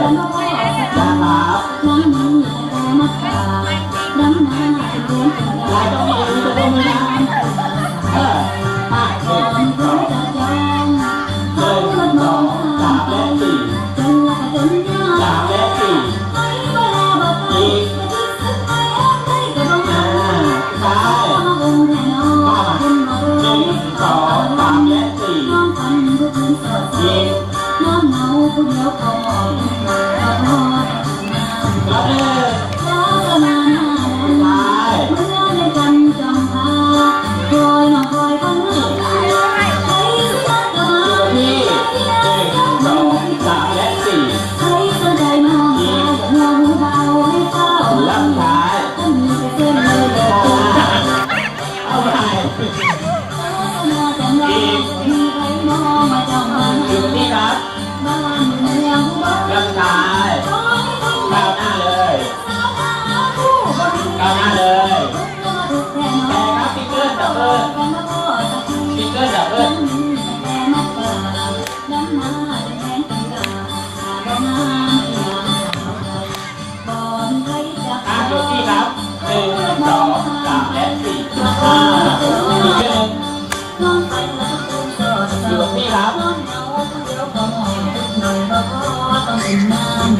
Mình. อยู่ตรงนี้ครับร่างกายก้าหน้าเลยก้าหน้าเลยแต่ครับปิกเกอร์ดับเบิลปิกเกอร์ดับเบิลอะดูที่ครับหนึ่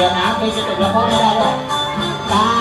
ดียวนะเป็นสเต็ปแล้วพ่อไม่ได้ด้วยเก้า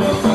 Amen.